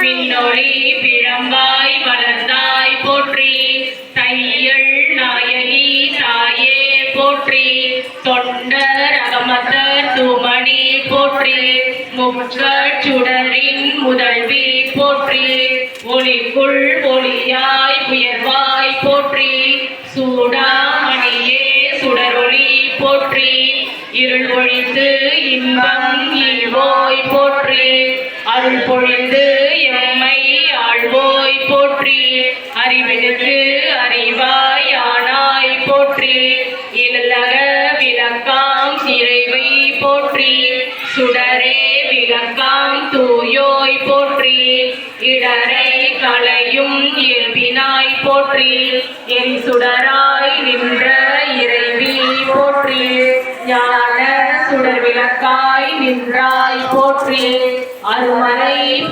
விண்ணொளி பிழம்பாய் வளர்ந்தாய் போற்றி. தையல் நாயகி தாயே போற்றி. தொண்டர் அகமத்தர் தூமணி போற்றி. முக்கட் சுடரின் முதல்வி போற்றி. ஒளிக்குள் ஒளியாய் உயர்வாய் போற்றி. சூடாமணியே சுடரொளி போற்றி. இருள் ஒழித்து இன்பம் ஈவோய் போற்றி. அருள் பொழிந்து அறிவினுக்கு அறிவாய் ஆனாய் போற்றி. இல்லக விளக்காம் இறைவை போற்றி. சுடரே விளக்காம் தூயோய் போற்றி. இடரை களையும் இயல்பினாய் போற்றி. என் சுடராய் நின்ற இறைவி போற்றி. ஞான சுடர் விளக்காய் நின்றாய் போற்றி. அருமறை